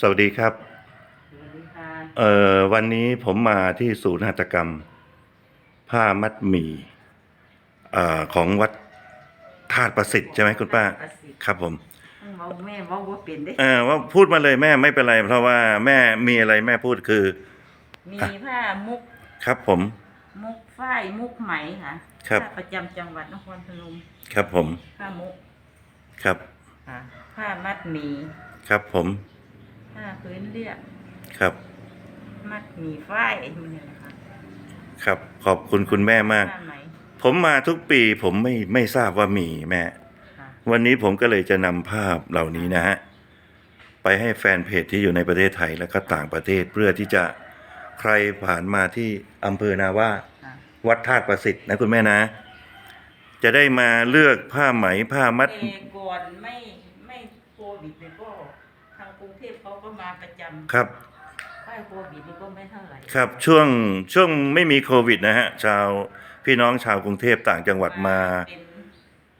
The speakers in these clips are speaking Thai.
สวัสดีครับสวัสดีค่ะเอ่อวันนี้ผมมาที่ศูนย์หัตถกรรม ผ้ามัดหมี่เอ่อของวัดธาตุประสิทธิ์ใช่ไหมคุณป้าประสิทธิ์ครับผมเว้าแม่เว้าบ่เป็นเด้เอ่อว่าพูดมาเลยแม่ไม่เป็นไร เพราะว่าแม่มีอะไรแม่พูดคือ มีผ้ามุก ครับผม มุกฝ้ายมุกไหมค่ะครับผ้าประจำจังหวัดนครพนมครับผมผ้ามุก ครับค่ะผ้ามัดหมี่ครับผมผ้า พื้นเรียบครับ มัดหมี่ฝ้ายนี่แหละค่ะครับ ขอบคุณคุณแม่มาก ผ้าไหมผมมาทุกปีผมไม่ไม่ทราบว่ามีแม่ ค่ะวันนี้ผมก็เลยจะนำภาพเหล่านี้นะฮะ ไปให้แฟนเพจที่อยู่ในประเทศไทยและก็ต่างประเทศเพื่อที่จะใครผ่านมาที่อำเภอนาว่า ค่ะวัดธาตุประสิทธิ์นะคุณแม่นะ จะได้มาเลือกผ้าไหมผ้ามัดแต่ก่อนไม่ไม่โควิดเลยก็ ทางกรุงเทพเขาก็มาประจำครับผ้าโควิดนี่ก็ไม่เท่าไหร่ครับช่วงช่วงไม่มีโควิดนะฮะชาวพี่น้องชาวกรุงเทพต่างจังหวัดมา เป็น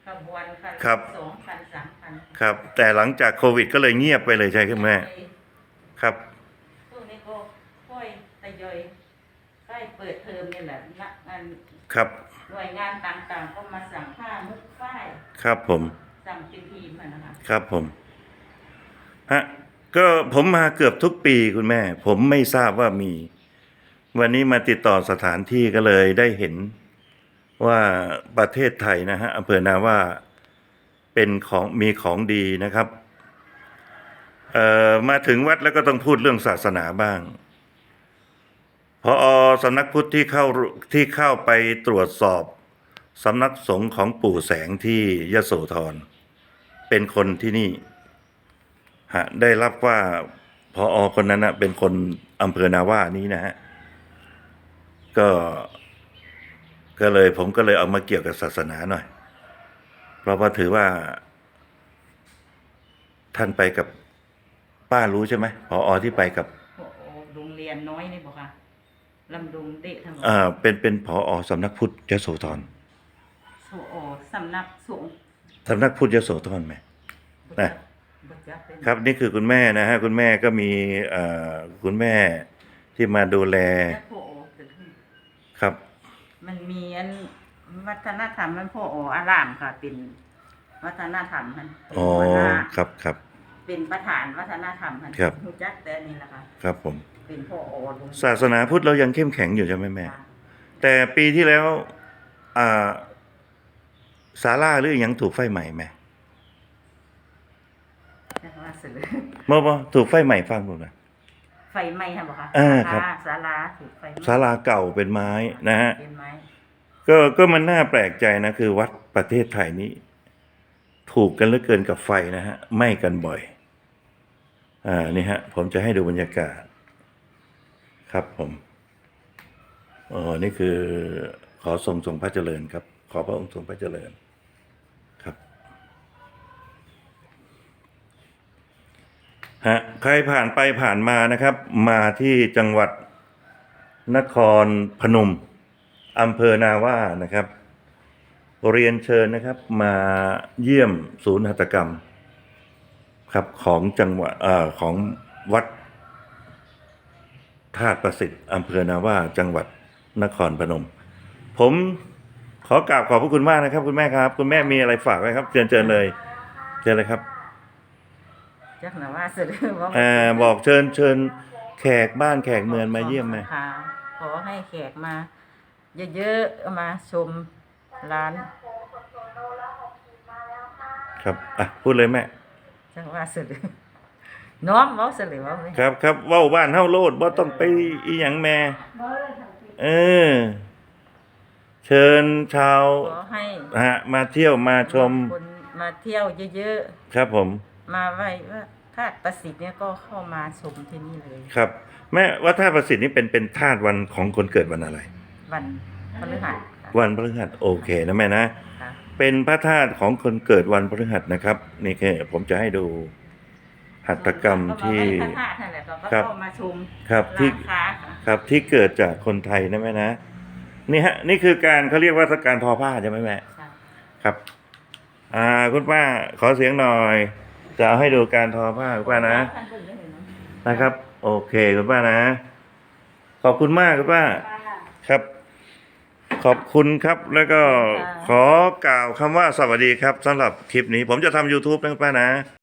ขบวนค่ะครับ สองพันสามพันครับ แต่หลังจากโควิด ก็เลยเงียบไปเลยใช่ไหมคุณแม่ครับ พวกนี้ก็ค่อยทยอยใกล้เปิดเทอมนี่แหละนักงานครับหน่วยงานต่างๆ ก็มาสั่งผ้ามุกฝ้าย ครับผม สั่งเป็นทีมอะนะคะ ครับผม ฮะก็ผมมาเกือบทุกปีคุณแม่ ผมไม่ทราบว่ามี วันนี้มาติดต่อสถานที่ก็เลยได้เห็นว่าประเทศไทยนะฮะอำเภอนาว่าเป็นของมีของดีนะครับเอ่อมาถึงวัดแล้วก็ต้องพูดเรื่องศาสนาบ้างพอสำนักพุทธที่เข้าที่เข้าไปตรวจสอบสำนักสงฆ์ของปู่แสงที่ยโสธรเป็นคนที่นี่ ฮะได้รับว่าพออคนนั้นนะเป็นคนอำเภอนาว่านี้นะฮะก็ก็เลยผมก็เลยเอามาเกี่ยวกับศาสนาหน่อย เพราะว่าถือว่า ท่านไปกับป้ารู้ใช่ไหมพออที่ไปกับโอ้โหโรงเรียนน้อยนี่บอกค่ะลำดงเดะทั้งหมดอ่าเป็นเป็นพออสำนักพุทธยโสธรโซโอสำนักสงฆ์สำนักพุทธยโสธรไหมบ่นะจักบ่จักเป็น ครับนี่คือคุณแม่นะฮะคุณแม่ก็มีเอ่อคุณแม่ที่มาดูแลจักโพโอเกิดขึ้นครับ มันมีอันวัฒนธรรมมันโพโออารามค่ะ เป็นวัฒนธรรมมันเป็นอ๋อ หัวหน้าครับครับ เป็นประธานวัฒนธรรมมันครับ รู้จักแต่นี่แหละค่ะครับผม เป็นโพโอลงศาสนาพุทธเรายังเข้มแข็งอยู่ใช่ไหมแม่แต่ปีที่แล้วอ่าศาลาหรืออหยังถูกไฟใหม่ไหมจักว่า เสือเมื่อว่าถูกไฟใหม่ฟังดูนะ ไฟไหม้ค่ะบอกค่ะเออครับ ศาลาถูกไฟไหม้ศาลาเก่าเป็นไม้นะฮะ เป็นไม้ก็ก็มันน่าแปลกใจนะ คือวัดประเทศไทยนี้ ถูกกันเหลือเกินกับไฟนะฮะไหม้กันบ่อย อ่านี่ฮะ ผมจะให้ดูบรรยากาศ ครับผมอ๋อนี่คือ ขอทรงทรงพระเจริญครับ ขอพระองค์ทรงพระเจริญครับ ฮะใครผ่านไปผ่านมานะครับ มาที่จังหวัดนครพนมอำเภอนาว่านะครับ เรียนเชิญนะครับ มาเยี่ยมศูนย์หัตถกรรม ครับของจังหวัดอของวัดธาตุประสิทธิ์อำเภอนาว่าจังหวัดนครพนม ผมขอกราบขอบพระคุณมากนะครับ คุณแม่ครับ คุณแม่มีอะไรฝากไหมครับเชิญเชิญเลยเชิญเลยครับ จักนะว่าเสือว่าอ่าบอกเชิญเชิญแขกบ้านแขกเมืองมาเยี่ยมไหมค่ะขอให้แขกมา เยอะๆมาชมร้าน ครับอะพูดเลยแม่จักว่าเสือน้อมเว้าเสือว่าไหมครับครับเว้าบ้านเฮาโลดบ่ต้องไปอีหยังแม่ เออ เชิญชาวขอให้ฮะมาเที่ยวมาชมคนมาเที่ยวเยอะครับผมๆ มาไหว้ว่าธาตุประสิทธิ์เนี่ยก็เข้ามาชมที่นี่เลย ครับ แม่ว่าธาตุประสิทธิ์นี่เป็นเป็นธาตุวันของคนเกิดวันอะไร วันพฤหัสค่ะวันพฤหัสโอเคนะแม่นะ ค่ะเป็นพระธาตุของคนเกิดวันพฤหัสนะครับนี่แค่ผมจะให้ดูหัตถกรรมที่ ก็มาไหว้พระธาตุนั่นแหละก็ครับ เข้ามาชมครับที่ร้านค้าค่ะครับที่เกิดจากคนไทยนะแม่นะนี่ฮะนี่คือการเขาเรียกว่าการทอผ้าใช่ไหมแม่ค่ะครับ อ่าคุณป้าขอเสียงหน่อย จะเอาให้ดูการทอผ้าคุณป้านะท่านเพิ่งได้เห็นเนอะนะครับ โอเคคุณป้านะ ขอบคุณมากคุณป้าครับ ขอบคุณครับแล้วก็ขอกล่าวคำว่าสวัสดีครับสำหรับคลิปนี้ ผมจะทำ YouTube นะคุณป้านะ